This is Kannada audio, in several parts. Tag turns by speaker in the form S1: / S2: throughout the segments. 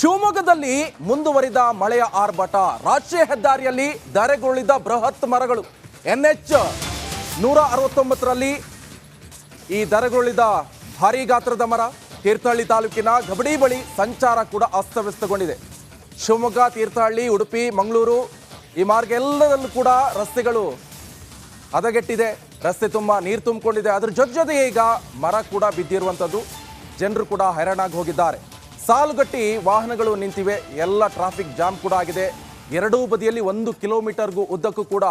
S1: ಶಿವಮೊಗ್ಗದಲ್ಲಿ ಮುಂದುವರಿದ ಮಳೆಯ ಆರ್ಭಟ. ರಾಷ್ಟ್ರೀಯ ಹೆದ್ದಾರಿಯಲ್ಲಿ ಧರೆಗುರುಳಿದ ಬೃಹತ್ ಮರಗಳು. ಎನ್ಎಚ್ ನೂರ ಅರವತ್ತೊಂಬತ್ತರಲ್ಲಿ ಈ ಧರೆಗುರುಳಿದ ಭಾರೀ ಗಾತ್ರದ ಮರ. ತೀರ್ಥಹಳ್ಳಿ ತಾಲೂಕಿನ ಗಬಡಿ ಬಳಿ ಸಂಚಾರ ಕೂಡ ಅಸ್ತವ್ಯಸ್ತಗೊಂಡಿದೆ. ಶಿವಮೊಗ್ಗ, ತೀರ್ಥಹಳ್ಳಿ, ಉಡುಪಿ, ಮಂಗಳೂರು ಈ ಮಾರ್ಗ ಎಲ್ಲದಲ್ಲೂ ಕೂಡ ರಸ್ತೆಗಳು ಹದಗೆಟ್ಟಿದೆ. ರಸ್ತೆ ತುಂಬ ನೀರು ತುಂಬಿಕೊಂಡಿದೆ. ಅದ್ರ ಜೊತೆ ಜೊತೆಗೆ ಈಗ ಮರ ಕೂಡ ಬಿದ್ದಿರುವಂಥದ್ದು ಜನರು ಕೂಡ ಹೈರಾಣಾಗಿ ಹೋಗಿದ್ದಾರೆ. ಸಾಲುಗಟ್ಟಿ ವಾಹನಗಳು ನಿಂತಿವೆ. ಎಲ್ಲ ಟ್ರಾಫಿಕ್ ಜಾಮ್ ಕೂಡ ಆಗಿದೆ. ಎರಡೂ ಬದಿಯಲ್ಲಿ ಒಂದು ಕಿಲೋಮೀಟರ್ಗೂ ಉದ್ದಕ್ಕೂ ಕೂಡ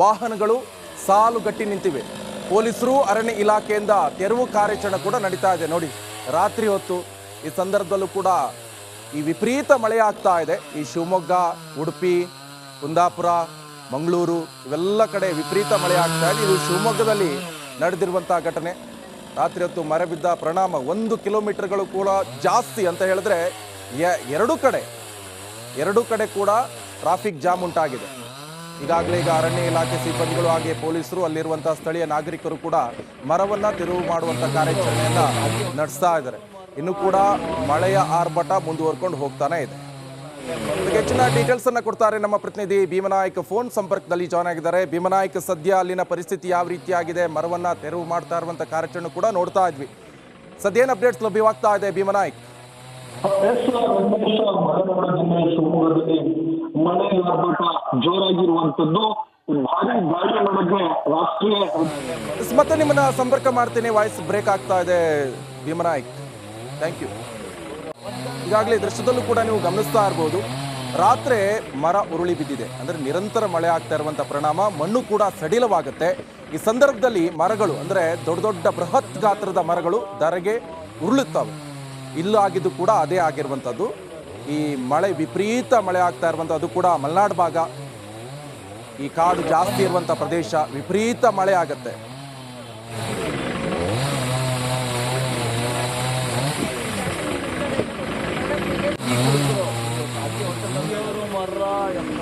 S1: ವಾಹನಗಳು ಸಾಲುಗಟ್ಟಿ ನಿಂತಿವೆ. ಪೊಲೀಸರು ಅರಣ್ಯ ಇಲಾಖೆಯಿಂದ ತೆರವು ಕಾರ್ಯಾಚರಣೆ ಕೂಡ ನಡೀತಾ ಇದೆ. ನೋಡಿ, ರಾತ್ರಿ ಹೊತ್ತು ಈ ಸಂದರ್ಭದಲ್ಲೂ ಕೂಡ ಈ ವಿಪರೀತ ಮಳೆ ಆಗ್ತಾ ಇದೆ. ಈ ಶಿವಮೊಗ್ಗ, ಉಡುಪಿ, ಕುಂದಾಪುರ, ಮಂಗಳೂರು ಇವೆಲ್ಲ ಕಡೆ ವಿಪರೀತ ಮಳೆ ಆಗ್ತಾ ಇದೆ. ಇದು ಶಿವಮೊಗ್ಗದಲ್ಲಿ ನಡೆದಿರುವಂತಹ ಘಟನೆ. ರಾತ್ರಿ ಹೊತ್ತು ಮರ ಬಿದ್ದ ಪರಿಣಾಮ ಒಂದು ಕಿಲೋಮೀಟರ್ಗಳು ಕೂಡ ಜಾಸ್ತಿ ಅಂತ ಹೇಳಿದ್ರೆ ಎರಡು ಕಡೆ ಎರಡು ಕಡೆ ಕೂಡ ಟ್ರಾಫಿಕ್ ಜಾಮ್ ಉಂಟಾಗಿದೆ. ಈಗಾಗಲೇ ಈಗ ಅರಣ್ಯ ಇಲಾಖೆ ಸಿಬ್ಬಂದಿಗಳು ಹಾಗೆ ಪೊಲೀಸರು ಅಲ್ಲಿರುವಂತಹ ಸ್ಥಳೀಯ ನಾಗರಿಕರು ಕೂಡ ಮರವನ್ನ ತೆರವು ಮಾಡುವಂತ ಕಾರ್ಯಾಚರಣೆಯನ್ನ ನಡೆಸ್ತಾ ಇದ್ದಾರೆ. ಇನ್ನು ಕೂಡ ಮಳೆಯ ಆರ್ಭಟ ಮುಂದುವರ್ಕೊಂಡು ಹೋಗ್ತಾನೆ ಇದೆ. ಹೆಚ್ಚಿನ ಡೀಟೇಲ್ಸ್ ಅನ್ನ ಕೊಡ್ತಾರೆ ನಮ್ಮ ಪ್ರತಿನಿಧಿ ಭೀಮನಾಯಕ್. ಫೋನ್ ಸಂಪರ್ಕದಲ್ಲಿ ಜಾಯ್ನ್ ಆಗಿದ್ದಾರೆ. ಭೀಮನಾಯಕ್ ಸದ್ಯ ಅಲ್ಲಿನ ಪರಿಸ್ಥಿತಿ ಯಾವ ರೀತಿಯಾಗಿದೆ? ಮರವನ್ನ ತೆರವು ಮಾಡ್ತಾ ಇರುವಂತ ಕಾರ್ಯಾಚರಣೆ ಕೂಡ ನೋಡ್ತಾ ಇದ್ವಿ. ಸದ್ಯ ಏನ್ ಅಪ್ಡೇಟ್ಸ್ ಲಭ್ಯವಾಗ್ತಾ ಇದೆ ಭೀಮನಾಯಕ್?
S2: ಮಳೆ ಜೋರಾಗಿರುವಂತದ್ದು.
S1: ಮತ್ತೆ ನಿಮ್ಮನ್ನ ಸಂಪರ್ಕ ಮಾಡ್ತೀನಿ. ವಾಯ್ಸ್ ಬ್ರೇಕ್ ಆಗ್ತಾ ಇದೆ ಭೀಮನಾಯಕ್. ಥ್ಯಾಂಕ್ ಯು ಈಗಾಗಲೇ ದೃಶ್ಯದಲ್ಲೂ ಕೂಡ ನೀವು ಗಮನಿಸ್ತಾ ಇರ್ಬೋದು, ರಾತ್ರಿ ಮರ ಉರುಳಿ ಬಿದ್ದಿದೆ. ಅಂದರೆ ನಿರಂತರ ಮಳೆ ಆಗ್ತಾ ಇರುವಂಥ ಪರಿಣಾಮ, ಮಣ್ಣು ಕೂಡ ಸಡಿಲವಾಗುತ್ತೆ. ಈ ಸಂದರ್ಭದಲ್ಲಿ ಮರಗಳು, ಅಂದರೆ ದೊಡ್ಡ ದೊಡ್ಡ ಬೃಹತ್ ಗಾತ್ರದ ಮರಗಳು ಧರೆಗೆ ಉರುಳುತ್ತವೆ. ಇಲ್ಲೂ ಆಗಿದ್ದು ಕೂಡ ಅದೇ ಆಗಿರುವಂಥದ್ದು ಈ ಮಳೆ, ವಿಪರೀತ ಮಳೆ ಆಗ್ತಾ ಇರುವಂಥದ್ದು ಕೂಡ ಮಲೆನಾಡು ಭಾಗ. ಈ ಕಾಡು ಜಾಸ್ತಿ ಇರುವಂಥ ಪ್ರದೇಶ, ವಿಪರೀತ ಮಳೆ ಆಗತ್ತೆ.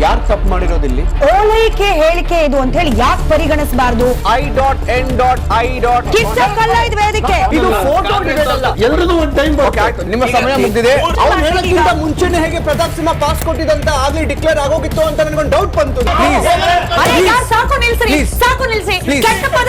S3: ಯಾರು ತಪ್ಪು ಮಾಡಿರೋದಿಲ್ಲಿ
S4: ಓಲೈಕೆ ಹೇಳಿಕೆ ಇದು ಅಂತ ಹೇಳಿ ಯಾಕೆ ಪರಿಗಣಿಸಬಾರದು?
S3: I dot N dot I dot
S4: ಕಿಚ್ಚಕ್ಕಲ್ಲ ಇದು ವೇದಿಕೆ
S3: ಇದು ಫೋಟೋ ಎಲ್ಲರದು ಒಂದು ಟೈಮ್ ನಿಮ್ಮ ಸಮಯ ಮುಗಿದಿದೆ. ಅವ್ರು ಹೇಳಕ್ಕಿಂತ ಮುಂಚೆನೆ ಹೇಗೆ ಪ್ರತಾಪ್ ಸಿಂಹ ಪಾಸ್ ಕೊಟ್ಟಿದಂತ ಆಗ್ಲಿ ಡಿಕ್ಲೇರ್ ಆಗೋಗಿತ್ತು ಅಂತ ನನಗೊಂದು ಡೌಟ್ ಬಂತು. ಪ್ಲೀಸ್
S4: ಅರೆ ಯಾರ್ ಸಾಕು
S3: ನಿಲ್ಸಿ
S4: ಸಾಕು ನಿಲ್ಸಿ. ಕೆಟ್ಟ ಪದ